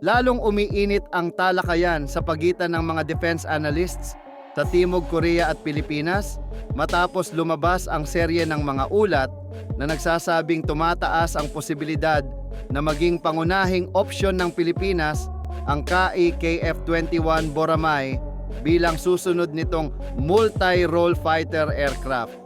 lalong umiinit ang talakayan sa pagitan ng mga defense analysts sa Timog Korea at Pilipinas matapos lumabas ang serye ng mga ulat na nagsasabing tumataas ang posibilidad na maging pangunahing opsyon ng Pilipinas ang KE-KF-21 Boramay bilang susunod nitong multi-role fighter aircraft.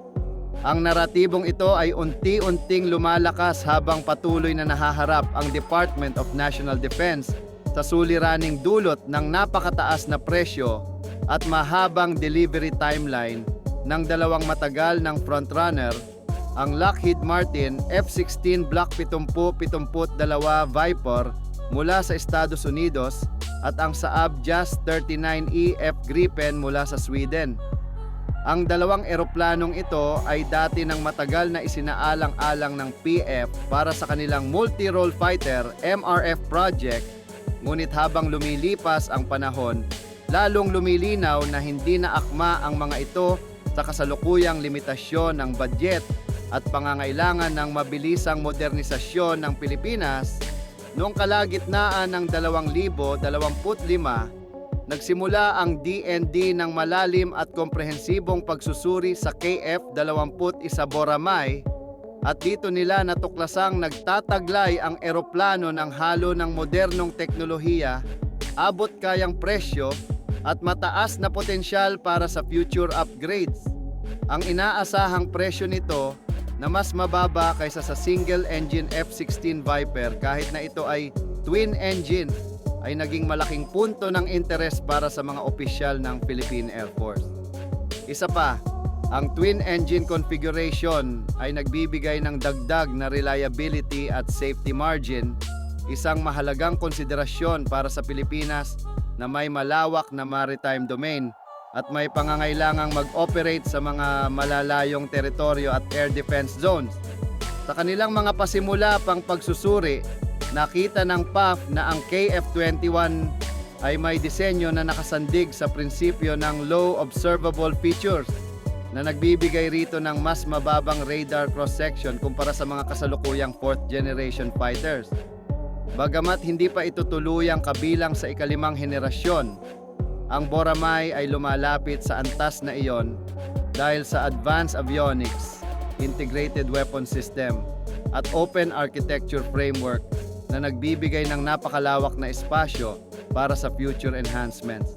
Ang naratibong ito ay unti-unting lumalakas habang patuloy na nahaharap ang Department of National Defense sa suliraning dulot ng napakataas na presyo at mahabang delivery timeline ng dalawang matagal ng frontrunner, ang Lockheed Martin F-16 Block 70-72 Viper mula sa Estados Unidos at ang Saab JAS 39E F Gripen mula sa Sweden. Ang dalawang eroplanong ito ay dati ng matagal na isinaalang-alang ng PF para sa kanilang multi-role fighter MRF project. Ngunit habang lumilipas ang panahon, lalong lumilinaw na hindi na akma ang mga ito sa kasalukuyang limitasyon ng budget at pangangailangan ng mabilisang modernisasyon ng Pilipinas. Noong kalagitnaan ng 2025 nagsimula ang DND ng malalim at komprehensibong pagsusuri sa KF-21 Boramay at dito nila natuklasang nagtataglay ang eroplano ng halo ng modernong teknolohiya, abot kayang presyo at mataas na potensyal para sa future upgrades. Ang inaasahang presyo nito na mas mababa kaysa sa single-engine F-16 Viper kahit na ito ay twin-engine ay naging malaking punto ng interes para sa mga opisyal ng Philippine Air Force. Isa pa, ang twin-engine configuration ay nagbibigay ng dagdag na reliability at safety margin, isang mahalagang konsiderasyon para sa Pilipinas na may malawak na maritime domain at may pangangailangang mag-operate sa mga malalayong teritoryo at air defense zones. Sa kanilang mga pasimula pang pagsusuri, nakita ng PAF na ang KF-21 ay may disenyo na nakasandig sa prinsipyo ng low observable features na nagbibigay rito ng mas mababang radar cross-section kumpara sa mga kasalukuyang fourth generation fighters. Bagamat hindi pa ito tuluyang kabilang sa ikalimang henerasyon, ang Boramay ay lumalapit sa antas na iyon dahil sa advanced avionics, integrated weapon system, at open architecture framework na nagbibigay ng napakalawak na espasyo para sa future enhancements.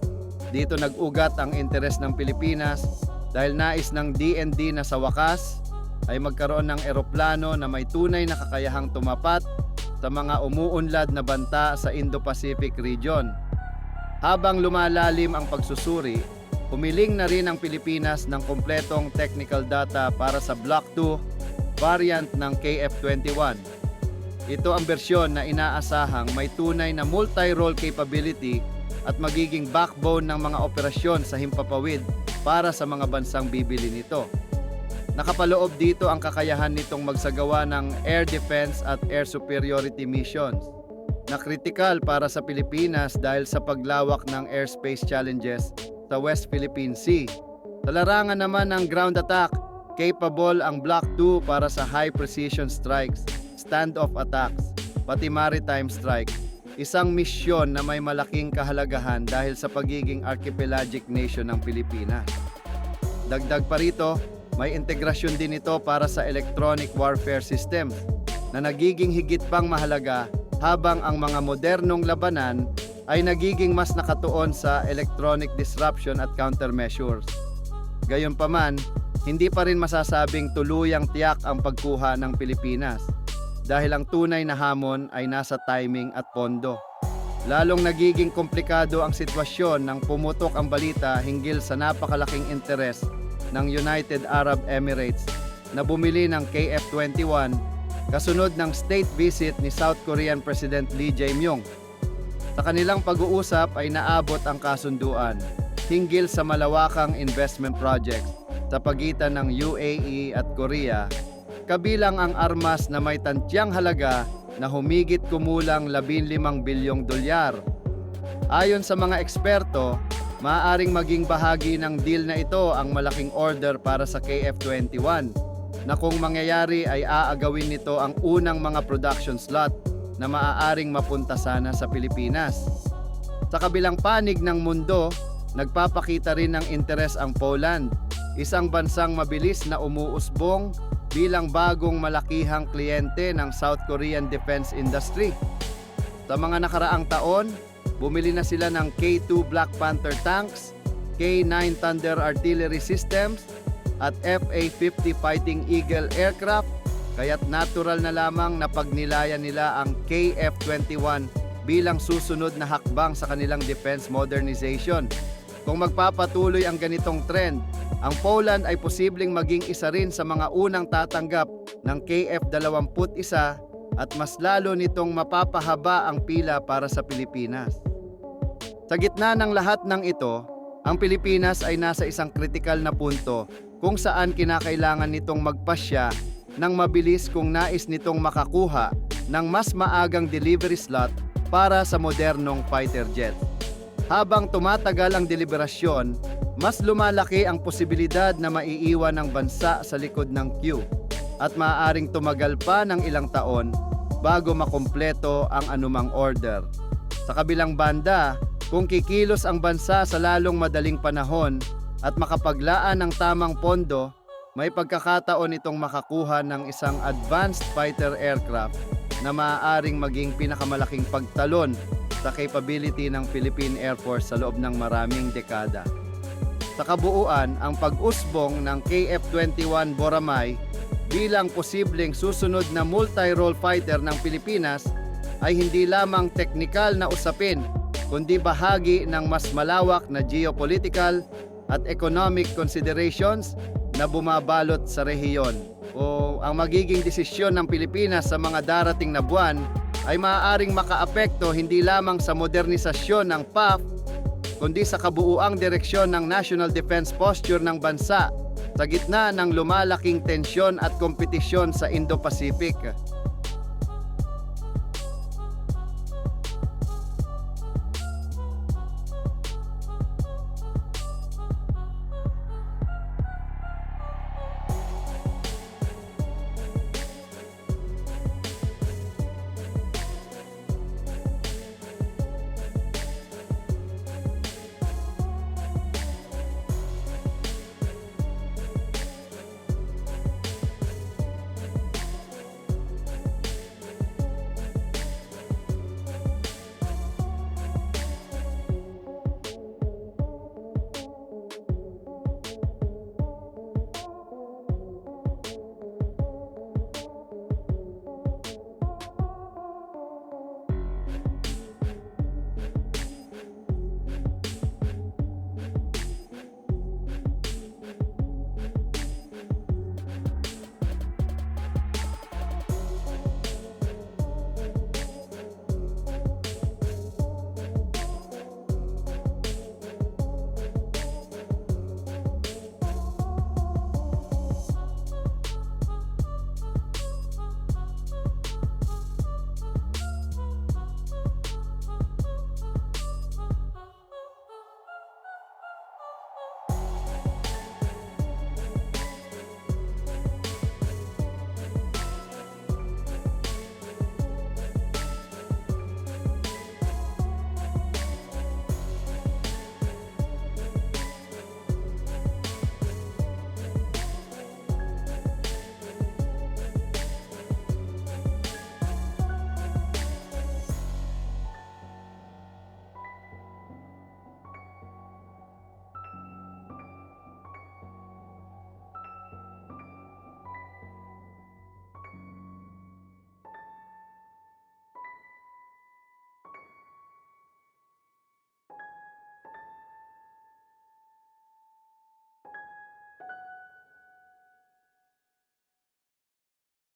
Dito nag-ugat ang interes ng Pilipinas dahil nais ng DND na sa wakas ay magkaroon ng eroplano na may tunay na kakayahang tumapat sa mga umuunlad na banta sa Indo-Pacific region. Habang lumalalim ang pagsusuri, humiling na rin ang Pilipinas ng kompletong technical data para sa Block 2 variant ng KF-21. Ito ang bersyon na inaasahang may tunay na multi-role capability at magiging backbone ng mga operasyon sa himpapawid para sa mga bansang bibili nito. Nakapaloob dito ang kakayahan nitong magsagawa ng air defense at air superiority missions na kritikal para sa Pilipinas dahil sa paglawak ng airspace challenges sa West Philippine Sea. Sa larangan naman ng ground attack, capable ang Block 2 para sa high precision strikes, standoff attacks, pati maritime strike. Isang misyon na may malaking kahalagahan dahil sa pagiging archipelagic nation ng Pilipinas. Dagdag pa rito, may integrasyon din ito para sa electronic warfare systems na nagiging higit pang mahalaga habang ang mga modernong labanan ay nagiging mas nakatuon sa electronic disruption at countermeasures. Gayunpaman, hindi pa rin masasabing tuluyang tiyak ang pagkuha ng Pilipinas dahil ang tunay na hamon ay nasa timing at pondo. Lalong nagiging komplikado ang sitwasyon nang pumutok ang balita hinggil sa napakalaking interes ng United Arab Emirates na bumili ng KF-21 kasunod ng state visit ni South Korean President Lee Jae-myung. Sa kanilang pag-uusap ay naabot ang kasunduan hinggil sa malawakang investment project sa pagitan ng UAE at Korea, kabilang ang armas na may tantyang halaga na humigit kumulang 15 bilyong dolyar. Ayon sa mga eksperto, maaaring maging bahagi ng deal na ito ang malaking order para sa KF-21 na kung mangyayari ay aagawin nito ang unang mga production slot na maaaring mapunta sana sa Pilipinas. Sa kabilang panig ng mundo, nagpapakita rin ng interes ang Poland, isang bansang mabilis na umuusbong bilang bagong malakihang kliyente ng South Korean defense industry. Sa mga nakaraang taon, bumili na sila ng K2 Black Panther tanks, K9 Thunder artillery systems, at FA-50 Fighting Eagle aircraft, kaya't natural na lamang na pagnilayan nila ang KF-21 bilang susunod na hakbang sa kanilang defense modernization. Kung magpapatuloy ang ganitong trend, ang Poland ay posibleng maging isa rin sa mga unang tatanggap ng KF-21 at mas lalo nitong mapapahaba ang pila para sa Pilipinas. Sa gitna ng lahat ng ito, ang Pilipinas ay nasa isang kritikal na punto kung saan kinakailangan nitong magpasya ng mabilis kung nais nitong makakuha ng mas maagang delivery slot para sa modernong fighter jet. Habang tumatagal ang deliberasyon, mas lumalaki ang posibilidad na maiiwan ng bansa sa likod ng queue at maaaring tumagal pa ng ilang taon bago makumpleto ang anumang order. Sa kabilang banda, kung kikilos ang bansa sa lalong madaling panahon at makapaglaan ng tamang pondo, may pagkakataon itong makakuha ng isang advanced fighter aircraft na maaaring maging pinakamalaking pagtalon sa capability ng Philippine Air Force sa loob ng maraming dekada. Sa kabuuan, ang pag-usbong ng KF-21 Boramay bilang posibleng susunod na multi-role fighter ng Pilipinas ay hindi lamang teknikal na usapin, kundi bahagi ng mas malawak na geopolitical at economic considerations na bumabalot sa rehiyon. O ang magiging desisyon ng Pilipinas sa mga darating na buwan ay maaaring makaapekto hindi lamang sa modernisasyon ng PAF, kundi sa kabuuang direksyon ng national defense posture ng bansa sa gitna ng lumalaking tensyon at kompetisyon sa Indo-Pacific.